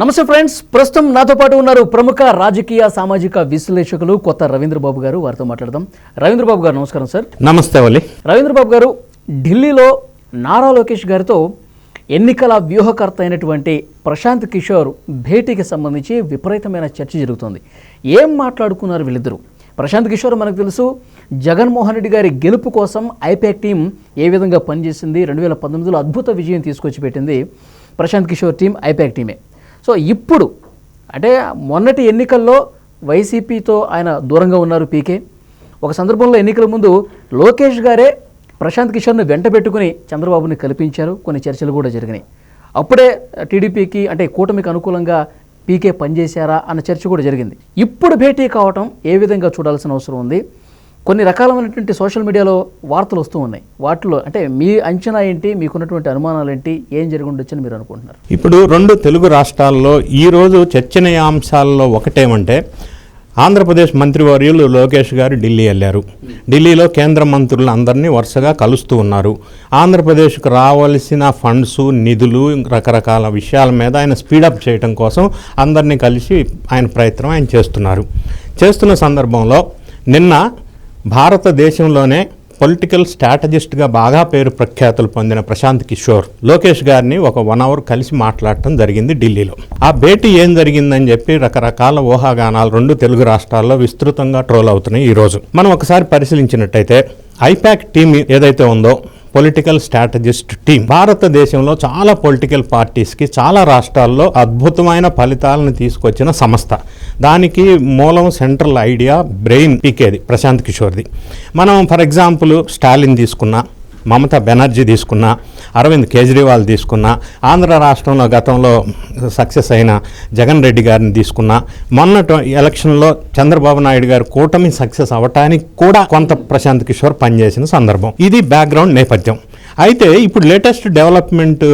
నమస్తే ఫ్రెండ్స్ ప్రస్తుతం నాతో పాటు ఉన్నారు ప్రముఖ రాజకీయ సామాజిక విశ్లేషకులు కొత్త రవీంద్ర బాబు గారు. వారితో మాట్లాడదాం. రవీంద్ర బాబు గారు నమస్కారం సార్. నమస్తే వలి. రవీంద్ర బాబు గారు ఢిల్లీలో నారా లోకేష్ గారితో ఎన్నికల వ్యూహకర్త అయినటువంటి ప్రశాంత్ కిషోర్ భేటీకి సంబంధించి విపరీతమైన చర్చ జరుగుతోంది. ఏం మాట్లాడుకున్నారు వీళ్ళిద్దరూ? ప్రశాంత్ కిషోర్ మనకు తెలుసు జగన్మోహన్ రెడ్డి గారి గెలుపు కోసం ఐపాక్ టీం ఏ విధంగా పనిచేసింది? రెండు వేల పంతొమ్మిదిలో అద్భుత విజయం తీసుకొచ్చి పెట్టింది ప్రశాంత్ కిషోర్ టీం ఐపాక్ టీమే. సో ఇప్పుడు అంటే మొన్నటి ఎన్నికల్లో వైసీపీతో ఆయన దూరంగా ఉన్నారు పీకే. ఒక సందర్భంలో ఎన్నికల ముందు లోకేష్ గారే ప్రశాంత్ కిషోర్ను వెంట పెట్టుకుని చంద్రబాబుని కల్పించారు. కొన్ని చర్చలు కూడా జరిగినాయి. అప్పుడే టీడీపీకి అంటే కూటమికి అనుకూలంగా పీకే పనిచేశారా అన్న చర్చ కూడా జరిగింది. ఇప్పుడు భేటీ కావటం ఏ విధంగా చూడాల్సిన అవసరం ఉంది? కొన్ని రకాలైనటువంటి సోషల్ మీడియాలో వార్తలు వస్తూ ఉన్నాయి. వాటిలో అంటే మీ అంచనా ఏంటి? మీకున్నటువంటి అనుమానాలు ఏంటి? ఏం జరిగి ఉండొచ్చని మీరు అనుకుంటున్నారు? ఇప్పుడు రెండు తెలుగు రాష్ట్రాల్లో ఈరోజు చర్చనీయాంశాల్లో ఒకటేమంటే ఆంధ్రప్రదేశ్ మంత్రివర్యులు లోకేష్ గారు ఢిల్లీ వెళ్ళారు. ఢిల్లీలో కేంద్ర మంత్రులు అందరినీ వరుసగా కలుస్తూ ఉన్నారు. ఆంధ్రప్రదేశ్కు రావాల్సిన ఫండ్స్ నిధులు రకరకాల విషయాల మీద ఆయన స్పీడప్ చేయడం కోసం అందరినీ కలిసి ఆయన ప్రయత్నం ఆయన చేస్తున్నారు. చేస్తున్న సందర్భంలో నిన్న భారతదేశంలోనే పొలిటికల్ స్ట్రాటజిస్ట్గా బాగా పేరు ప్రఖ్యాతులు పొందిన ప్రశాంత్ కిషోర్ లోకేష్ గారిని ఒక వన్ అవర్ కలిసి మాట్లాడటం జరిగింది ఢిల్లీలో. ఆ భేటీ ఏం జరిగిందని చెప్పి రకరకాల ఊహాగానాలు రెండు తెలుగు రాష్ట్రాల్లో విస్తృతంగా ట్రోల్ అవుతున్నాయి ఈరోజు మనం ఒకసారి పరిశీలించినట్టయితే ఐపాక్ టీం ఏదైతే ఉందో పొలిటికల్ స్ట్రాటజిస్ట్ టీం భారతదేశంలో చాలా పొలిటికల్ పార్టీస్కి చాలా రాష్ట్రాల్లో అద్భుతమైన ఫలితాలను తీసుకొచ్చిన సంస్థ. దానికి మూలం సెంట్రల్ ఐడియా బ్రెయిన్ పీకేది ప్రశాంత్ కిషోర్ది. మనం ఫర్ ఎగ్జాంపుల్ స్టాలిన్ తీసుకున్నా. మమతా బెనర్జీ తీసుకున్నా అరవింద్ కేజ్రీవాల్ తీసుకున్నా ఆంధ్ర రాష్ట్రంలో గతంలో సక్సెస్ అయిన జగన్ రెడ్డి గారిని తీసుకున్నా మొన్నటి ఎలక్షన్లో చంద్రబాబు నాయుడు గారు కూటమి సక్సెస్ అవ్వటానికి కూడా కొంత ప్రశాంత్ కిషోర్ పనిచేసిన సందర్భం. ఇది బ్యాక్గ్రౌండ్ నేపథ్యం. అయితే ఇప్పుడు లేటెస్ట్ డెవలప్మెంట్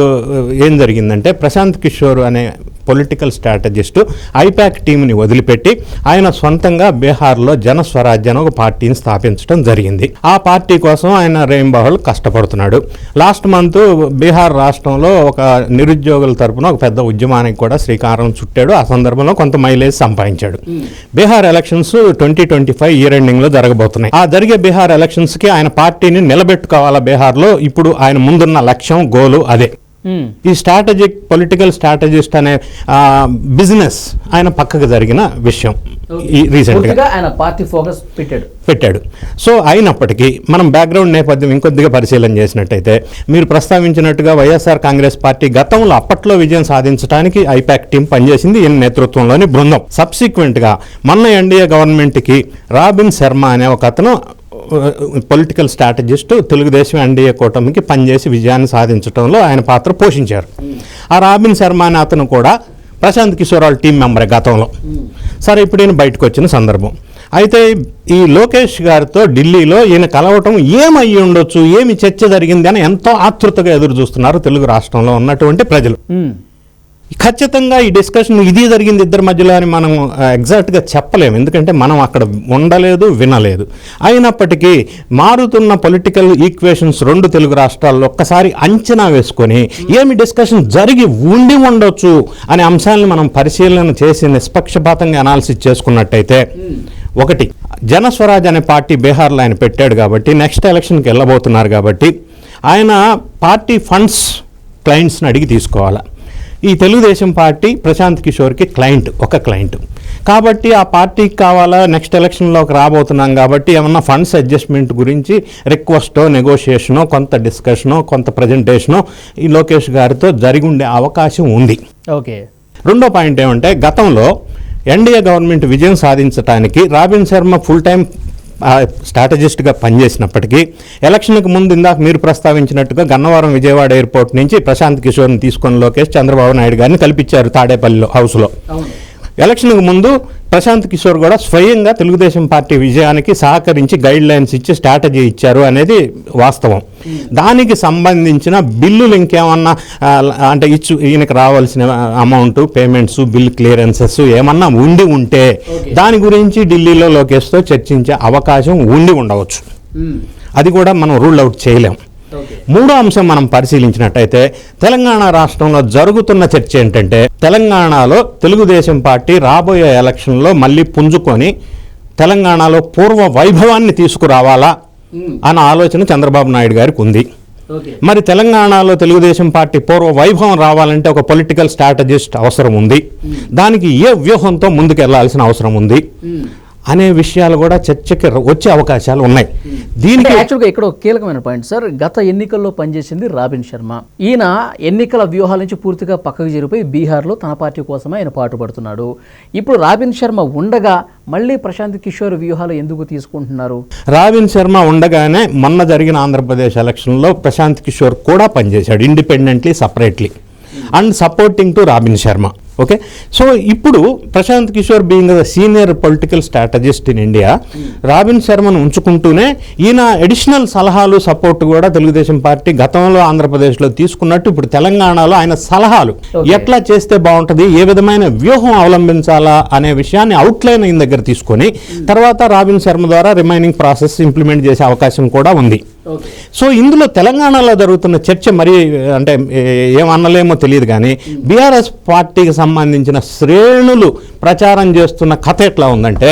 ఏం జరిగిందంటే ప్రశాంత్ కిషోర్ అనే పొలిటికల్ స్ట్రాటజిస్టు ఐపాక్ టీంని వదిలిపెట్టి ఆయన సొంతంగా బీహార్లో జనస్వరాజ్యం ఒక పార్టీని స్థాపించడం జరిగింది. ఆ పార్టీ కోసం ఆయన రేంబాహుల్ కష్టపడుతున్నాడు. లాస్ట్ మంత్ బీహార్ రాష్ట్రంలో ఒక నిరుద్యోగుల తరపున ఒక పెద్ద ఉద్యమానికి కూడా శ్రీకారం చుట్టాడు. ఆ సందర్భంలో కొంత మైలేజ్ సంపాదించాడు. Bihar elections twenty twenty five year ఎండింగ్లో జరగబోతున్నాయి. ఆ జరిగే బీహార్ ఎలక్షన్స్కి ఆయన పార్టీని నిలబెట్టుకోవాలా బీహార్లో? ఇప్పుడు ఆయన ముందున్న లక్ష్యం గోలు అదే. ఈ స్ట్రాటజిక్ పొలిటికల్ స్ట్రాటజిస్ట్ అనే బిజినెస్ ఆయన పక్కకు జరిగిన విషయం ఈ రీసెంట్గా ఆయన పార్టీ ఫోకస్ పెట్టాడు. పెట్టాడు. సో అయినప్పటికీ మనం బ్యాక్గ్రౌండ్ నేపథ్యం ఇంకొద్దిగా పరిశీలన చేసినట్టయితే మీరు ప్రస్తావించినట్టుగా వైఎస్ఆర్ కాంగ్రెస్ పార్టీ గతంలో అప్పట్లో విజయం సాధించడానికి ఐపాక్ టీం పనిచేసింది ఈయన నేతృత్వంలోని బృందం. సబ్సిక్వెంట్గా మొన్న ఎన్డీఏ గవర్నమెంట్కి రాబిన్ శర్మ అనే ఒక అతను పొలిటికల్ స్ట్రాటజిస్ట్ తెలుగుదేశం ఎన్డీఏ కూటమికి పనిచేసి విజయాన్ని సాధించడంలో ఆయన పాత్ర పోషించారు. ఆ రాబిన్ శర్మ అనే అతను కూడా ప్రశాంత్ కిషోర్ వాళ్ళ టీం మెంబరే గతంలో. సరే ఇప్పుడు ఈయన బయటకు వచ్చిన సందర్భం. అయితే ఈ లోకేష్ గారితో ఢిల్లీలో ఈయన కలవటం ఏమయ్యి ఉండొచ్చు ఏమి చర్చ జరిగింది అని ఎంతో ఆతృతగా ఎదురు చూస్తున్నారు తెలుగు రాష్ట్రంలో ఉన్నటువంటి ప్రజలు. ఖచ్చితంగా ఈ డిస్కషన్ ఇది జరిగింది ఇద్దరి మధ్యలో అని మనం ఎగ్జాక్ట్గా చెప్పలేము. ఎందుకంటే మనం అక్కడ ఉండలేదు వినలేదు. అయినప్పటికీ మారుతున్న పొలిటికల్ ఈక్వేషన్స్ రెండు తెలుగు రాష్ట్రాల్లో ఒక్కసారి అంచనా వేసుకొని ఏమి డిస్కషన్ జరిగి ఉండి ఉండొచ్చు అనే అంశాలను మనం పరిశీలన చేసి నిష్పక్షపాతంగా అనాలిసిస్ చేసుకున్నట్టయితే ఒకటి జనస్వరాజ్ అనే పార్టీ బీహార్లో ఆయన పెట్టాడు కాబట్టి నెక్స్ట్ ఎలక్షన్కి వెళ్ళబోతున్నారు కాబట్టి ఆయన పార్టీ ఫండ్స్ క్లయింట్స్ని అడిగి తీసుకోవాలి? ఈ తెలుగుదేశం పార్టీ ప్రశాంత్ కిషోర్కి క్లయింట్ ఒక క్లయింట్ కాబట్టి ఆ పార్టీకి కావాలా? నెక్స్ట్ ఎలక్షన్లోకి రాబోతున్నాం కాబట్టి ఏమన్నా ఫండ్స్ అడ్జస్ట్మెంట్ గురించి రిక్వెస్టో నెగోషియేషనో కొంత డిస్కషనో కొంత ప్రజెంటేషనో ఈ లోకేష్ గారితో జరిగి ఉండే అవకాశం ఉంది. ఓకే. రెండో పాయింట్ ఏమంటే గతంలో ఎన్డీఏ గవర్నమెంట్ విజయం సాధించడానికి రాబిన్ శర్మ ఫుల్ టైం స్ట్రాటజిస్ట్గా పనిచేసినప్పటికీ ఎలక్షన్కి ముందు ఇందాక మీరు ప్రస్తావించినట్టుగా గన్నవరం విజయవాడ ఎయిర్పోర్ట్ నుంచి ప్రశాంత్ కిషోర్ని తీసుకొని లోకేష్ చంద్రబాబు నాయుడు గారిని కల్పించారు తాడేపల్లిలో హౌస్లో. ఎలక్షన్కు ముందు ప్రశాంత్ కిషోర్ కూడా స్వయంగా తెలుగుదేశం పార్టీ విజయానికి సహకరించి గైడ్ లైన్స్ ఇచ్చి స్ట్రాటజీ ఇచ్చారు అనేది వాస్తవం దానికి సంబంధించిన బిల్లులు ఇంకేమన్నా అంటే ఇచ్చు ఈయనకి రావాల్సిన అమౌంట్ పేమెంట్స్ బిల్ క్లియరెన్సెస్ ఏమన్నా ఉండి ఉంటే. దాని గురించి ఢిల్లీలో లోకేష్తో చర్చించే అవకాశం ఉండి ఉండవచ్చు. అది కూడా మనం రూల్ అవుట్ చేయలేం ఓకే మూడో అంశం మనం పరిశీలించినట్టయితే తెలంగాణ రాష్ట్రంలో జరుగుతున్న చర్చ ఏంటంటే తెలంగాణలో తెలుగుదేశం పార్టీ రాబోయే ఎలక్షన్లో మళ్ళీ పుంజుకొని తెలంగాణలో పూర్వ వైభవాన్ని తీసుకురావాలా అన్న ఆలోచన చంద్రబాబు నాయుడు గారికి ఉంది. మరి తెలంగాణలో తెలుగుదేశం పార్టీ పూర్వ వైభవం రావాలంటే ఒక పొలిటికల్ స్ట్రాటజిస్ట్ అవసరం ఉంది. దానికి ఏ వ్యూహంతో ముందుకు వెళ్ళాల్సిన అవసరం ఉంది? అనే విషయాలు కూడా చర్చకి వచ్చే అవకాశాలు ఉన్నాయి. దీనికి యాక్చువల్గా ఇక్కడ ఒక కీలకమైన పాయింట్ సార్ గత ఎన్నికల్లో పనిచేసింది రాబిన్ శర్మ. ఈయన ఎన్నికల వ్యూహాల నుంచి పూర్తిగా పక్కకు జరిగిపోయి బీహార్లో తన పార్టీ కోసమే ఆయన పాటుపడుతున్నాడు ఇప్పుడు రాబిన్ శర్మ ఉండగా మళ్ళీ ప్రశాంత్ కిషోర్ వ్యూహాలు ఎందుకు తీసుకుంటున్నారు? రావిన్ శర్మ ఉండగానే మొన్న జరిగిన ఆంధ్రప్రదేశ్ ఎలక్షన్లో ప్రశాంత్ కిషోర్ కూడా పనిచేశాడు independently separately and supporting to Robin Sharma. Okay? So ఇప్పుడు Prashant Kishor being the senior political strategist in India Robin శర్మను ఉంచుకుంటూనే ఈయన అడిషనల్ సలహాలు సపోర్ట్ కూడా తెలుగుదేశం పార్టీ గతంలో ఆంధ్రప్రదేశ్లో తీసుకున్నట్టు ఇప్పుడు తెలంగాణలో ఆయన సలహాలు. ఎట్లా చేస్తే బాగుంటుంది? ఏ విధమైన వ్యూహం అవలంబించాలా అనే విషయాన్ని అవుట్లైన్ అయిన దగ్గర తీసుకొని తర్వాత రాబిన్ శర్మ ద్వారా రిమైనింగ్ ప్రాసెస్ ఇంప్లిమెంట్ చేసే అవకాశం కూడా ఉంది. సో ఇందులో తెలంగాణలో జరుగుతున్న చర్చ మరి అంటే ఏమనలేమో తెలియదు కానీ బీఆర్ఎస్ పార్టీకి సంబంధించిన శ్రేణులు ప్రచారం చేస్తున్న కథ ఎట్లా ఉందంటే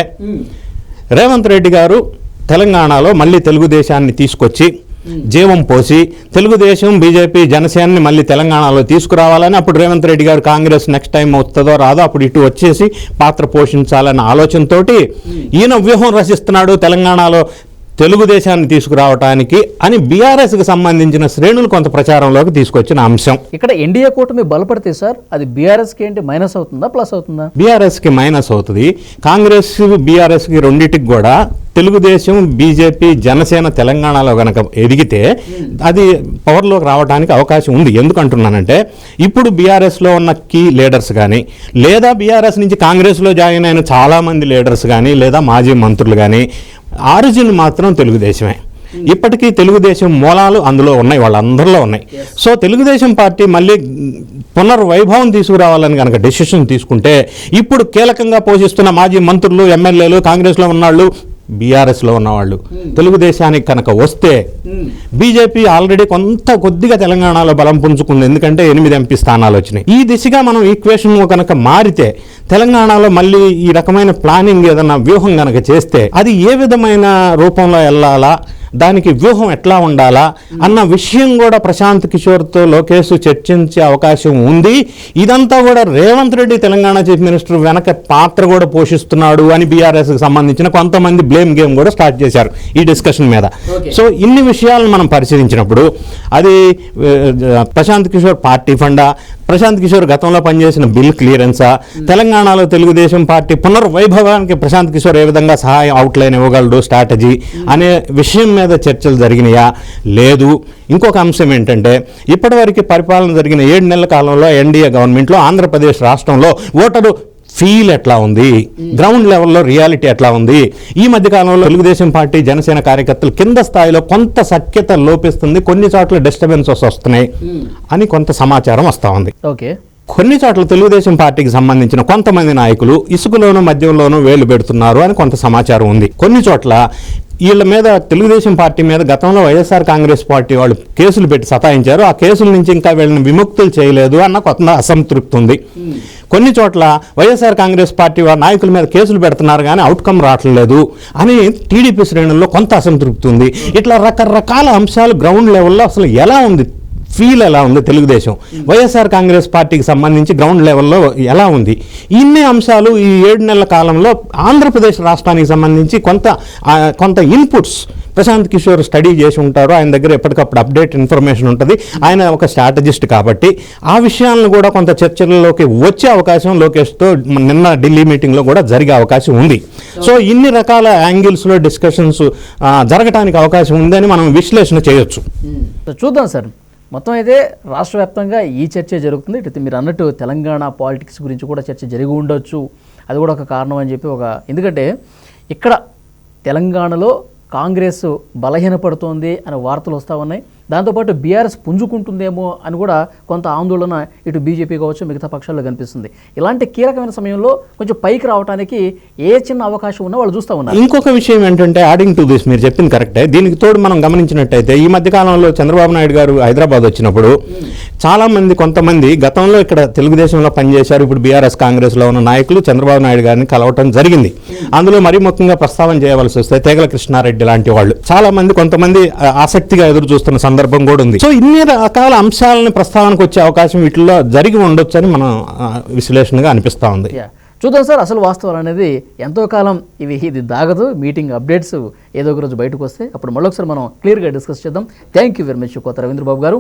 రేవంత్ రెడ్డి గారు తెలంగాణలో మళ్ళీ తెలుగుదేశాన్ని తీసుకొచ్చి జీవం పోసి తెలుగుదేశం బీజేపీ జనసేనని మళ్ళీ తెలంగాణలో తీసుకురావాలని అప్పుడు రేవంత్ రెడ్డి గారు కాంగ్రెస్ నెక్స్ట్ టైం వస్తుందో రాదో అప్పుడు ఇటు వచ్చేసి పాత్ర పోషించాలన్న ఆలోచనతోటి ఈయన వ్యూహం రచిస్తున్నాడు తెలంగాణలో తెలుగుదేశాన్ని తీసుకురావటానికి అని బీఆర్ఎస్కి సంబంధించిన శ్రేణులు కొంత ప్రచారంలోకి తీసుకొచ్చిన అంశం. ఇక్కడ ఎన్డీఏ కూటమి బలపడితే సార్ అది బీఆర్ఎస్కి ఏంటి మైనస్ అవుతుందా ప్లస్ అవుతుందా? బీఆర్ఎస్కి మైనస్ అవుతుంది. కాంగ్రెస్ బీఆర్ఎస్కి రెండింటికి కూడా తెలుగుదేశం బీజేపీ జనసేన తెలంగాణలో గనక ఎదిగితే అది పవర్లోకి రావడానికి అవకాశం ఉంది. ఎందుకంటున్నానంటే ఇప్పుడు బీఆర్ఎస్లో ఉన్న కీ లీడర్స్ కానీ లేదా బీఆర్ఎస్ నుంచి కాంగ్రెస్లో జాయిన్ అయిన చాలామంది లీడర్స్ కానీ లేదా మాజీ మంత్రులు కానీ ఆరిజిన్ మాత్రం తెలుగుదేశమే. ఇప్పటికీ తెలుగుదేశం మూలాలు అందులో ఉన్నాయి వాళ్ళందరిలో ఉన్నాయి. సో తెలుగుదేశం పార్టీ మళ్ళీ పునర్వైభవం తీసుకురావాలని కనుక డెసిషన్ తీసుకుంటే ఇప్పుడు కీలకంగా పోషిస్తున్న మాజీ మంత్రులు ఎమ్మెల్యేలు కాంగ్రెస్లో ఉన్నాళ్ళు బీఆర్ఎస్లో ఉన్నవాళ్ళు. తెలుగుదేశానికి కనుక వస్తే బీజేపీ ఆల్రెడీ కొంత కొద్దిగా తెలంగాణలో బలం పుంజుకుంది. ఎందుకంటే ఎనిమిది ఎంపీ స్థానాలు వచ్చినాయి. ఈ దిశగా మనం ఈక్వేషన్ కనుక మారితే తెలంగాణలో మళ్ళీ ఈ రకమైన ప్లానింగ్ ఏదైనా వ్యూహం కనుక చేస్తే అది ఏ విధమైన రూపంలో వెళ్ళాలా? దానికి వ్యూహం ఎట్లా ఉండాలా అన్న విషయం కూడా ప్రశాంత్ కిషోర్తో లోకేష్ చర్చించే అవకాశం ఉంది. ఇదంతా కూడా రేవంత్ రెడ్డి తెలంగాణ చీఫ్ మినిస్టర్ వెనక పాత్ర కూడా పోషిస్తున్నాడు అని బీఆర్ఎస్కి సంబంధించిన కొంతమంది బ్లేమ్ గేమ్ కూడా స్టార్ట్ చేశారు ఈ డిస్కషన్ మీద. సో ఇన్ని విషయాలను మనం పరిశీలించినప్పుడు అది ప్రశాంత్ కిషోర్ పార్టీ ఫండా ప్రశాంత్ కిషోర్ గతంలో పనిచేసిన బిల్ క్లియరెన్సా తెలంగాణలో తెలుగుదేశం పార్టీ పునర్వైభవానికి ప్రశాంత్ కిషోర్ ఏ విధంగా సహాయం అవుట్లైన్ ఇవ్వగలడు స్ట్రాటజీ అనే విషయం మీద చర్చలు జరిగినాయా? లేదు. ఇంకొక అంశం ఏంటంటే ఇప్పటివరకు పరిపాలన జరిగిన ఏడు నెలల కాలంలో ఎన్డీఏ గవర్నమెంట్లో ఆంధ్రప్రదేశ్ రాష్ట్రంలో ఓటరు ఫీల్ ఎట్లా ఉంది? గ్రౌండ్ లెవెల్లో రియాలిటీ ఎట్లా ఉంది? ఈ మధ్య కాలంలో తెలుగుదేశం పార్టీ జనసేన కార్యకర్తలు కింద స్థాయిలో కొంత సఖ్యత లోపిస్తుంది కొన్ని చోట్ల డిస్టర్బెన్సెస్ వస్తున్నాయి అని కొంత సమాచారం వస్తూ ఉంది. ఓకే. కొన్ని చోట్ల తెలుగుదేశం పార్టీకి సంబంధించిన కొంతమంది నాయకులు ఇసుకలోనూ మద్యంలోనూ వేలు పెడుతున్నారు అని కొంత సమాచారం ఉంది. కొన్ని చోట్ల వీళ్ళ మీద తెలుగుదేశం పార్టీ మీద గతంలో వైఎస్ఆర్ కాంగ్రెస్ పార్టీ వాళ్ళు కేసులు పెట్టి సతాయించారు. ఆ కేసుల నుంచి ఇంకా వీళ్ళని విముక్తులు చేయలేదు అన్న కొత్త అసంతృప్తి ఉంది. కొన్ని చోట్ల వైఎస్ఆర్ కాంగ్రెస్ పార్టీ వారి నాయకుల మీద కేసులు పెడుతున్నారు కానీ అవుట్కమ్ రావట్లేదు అని టీడీపీ శ్రేణుల్లో కొంత అసంతృప్తి ఉంది. ఇట్లా రకరకాల అంశాలు గ్రౌండ్ లెవెల్లో అసలు ఎలా ఉంది? ఫీల్ ఎలా ఉంది తెలుగుదేశం? వైఎస్ఆర్ కాంగ్రెస్ పార్టీకి సంబంధించి గ్రౌండ్ లెవెల్లో ఎలా ఉంది? ఇన్ని అంశాలు ఈ ఏడు నెలల కాలంలో ఆంధ్రప్రదేశ్ రాష్ట్రానికి సంబంధించి కొంత కొంత ఇన్పుట్స్ ప్రశాంత్ కిషోర్ స్టడీ చేసి ఉంటారు. ఆయన దగ్గర ఎప్పటికప్పుడు అప్డేట్ ఇన్ఫర్మేషన్ ఉంటుంది. ఆయన ఒక స్ట్రాటజిస్ట్ కాబట్టి ఆ విషయాలను కూడా కొంత చర్చల్లోకి వచ్చే అవకాశం లోకేష్తో నిన్న ఢిల్లీ మీటింగ్లో కూడా జరిగే అవకాశం ఉంది. సో ఇన్ని రకాల యాంగిల్స్లో డిస్కషన్స్ జరగటానికి అవకాశం ఉందని మనం విశ్లేషణ చేయొచ్చు. చూద్దాం సార్. మొత్తం అయితే రాష్ట్ర వ్యాప్తంగా ఈ చర్చ జరుగుతుంది. ఇటు మీరు అన్నట్టు తెలంగాణ పాలిటిక్స్ గురించి కూడా చర్చ జరిగి ఉండొచ్చు. అది కూడా ఒక కారణం అని చెప్పి ఒక ఎందుకంటే ఇక్కడ తెలంగాణలో కాంగ్రెస్ బలహీనపడుతోంది అనే వార్తలు వస్తూ ఉన్నాయి. దాంతోపాటు బీఆర్ఎస్ పుంజుకుంటుందేమో అని కూడా కొంత ఆందోళన ఇటు బీజేపీ కావచ్చు మిగతా పక్షాల్లో కనిపిస్తుంది. ఇలాంటి కీలకమైన సమయంలో కొంచెం పైకి రావడానికి ఏ చిన్న అవకాశం ఉన్నా వాళ్ళు చూస్తూ ఉన్నారు. ఇంకొక విషయం ఏంటంటే యాడింగ్ టు దిస్ మీరు చెప్పింది కరెక్టే దీనికి తోడు మనం గమనించినట్టయితే ఈ మధ్యకాలంలో చంద్రబాబు నాయుడు గారు హైదరాబాద్ వచ్చినప్పుడు చాలామంది కొంతమంది గతంలో ఇక్కడ తెలుగుదేశంలో పనిచేశారు ఇప్పుడు బీఆర్ఎస్ కాంగ్రెస్లో ఉన్న నాయకులు చంద్రబాబు నాయుడు గారిని కలవటం జరిగింది. అందులో మరీ ముఖ్యంగా ప్రస్తావన చేయవలసి వస్తే తేగల కృష్ణారెడ్డి లాంటి వాళ్ళు. చాలామంది కొంతమంది ఆసక్తిగా ఎదురు చూస్తున్న సందర్భం కూడా ఉంది. సో ఇన్ని రకాల అంశాలను ప్రస్తావనకు వచ్చే అవకాశం వీటిల్లో జరిగి ఉండొచ్చు అని మనం విశ్లేషణగా అనిపిస్తా ఉంది. యా చూద్దాం సార్ అసలు వాస్తవాలు అనేది ఎంతో కాలం ఇవి ఇది దాగదు. మీటింగ్ అప్డేట్స్ ఏదో ఒక రోజు బయటకు వస్తే అప్పుడు మళ్ళొకసారి మనం క్లియర్గా డిస్కస్ చేద్దాం. థ్యాంక్ యూ వెరీ మచ్ కొత్త రవీంద్ర బాబు గారు.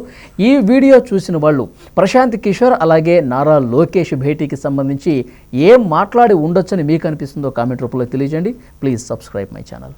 ఈ వీడియో చూసిన వాళ్ళు ప్రశాంత్ కిషోర్ అలాగే నారా లోకేష్ భేటీకి సంబంధించి ఏం మాట్లాడి ఉండొచ్చని మీకు అనిపిస్తుందో కామెంట్ రూపంలో తెలియజేయండి. Please subscribe my channel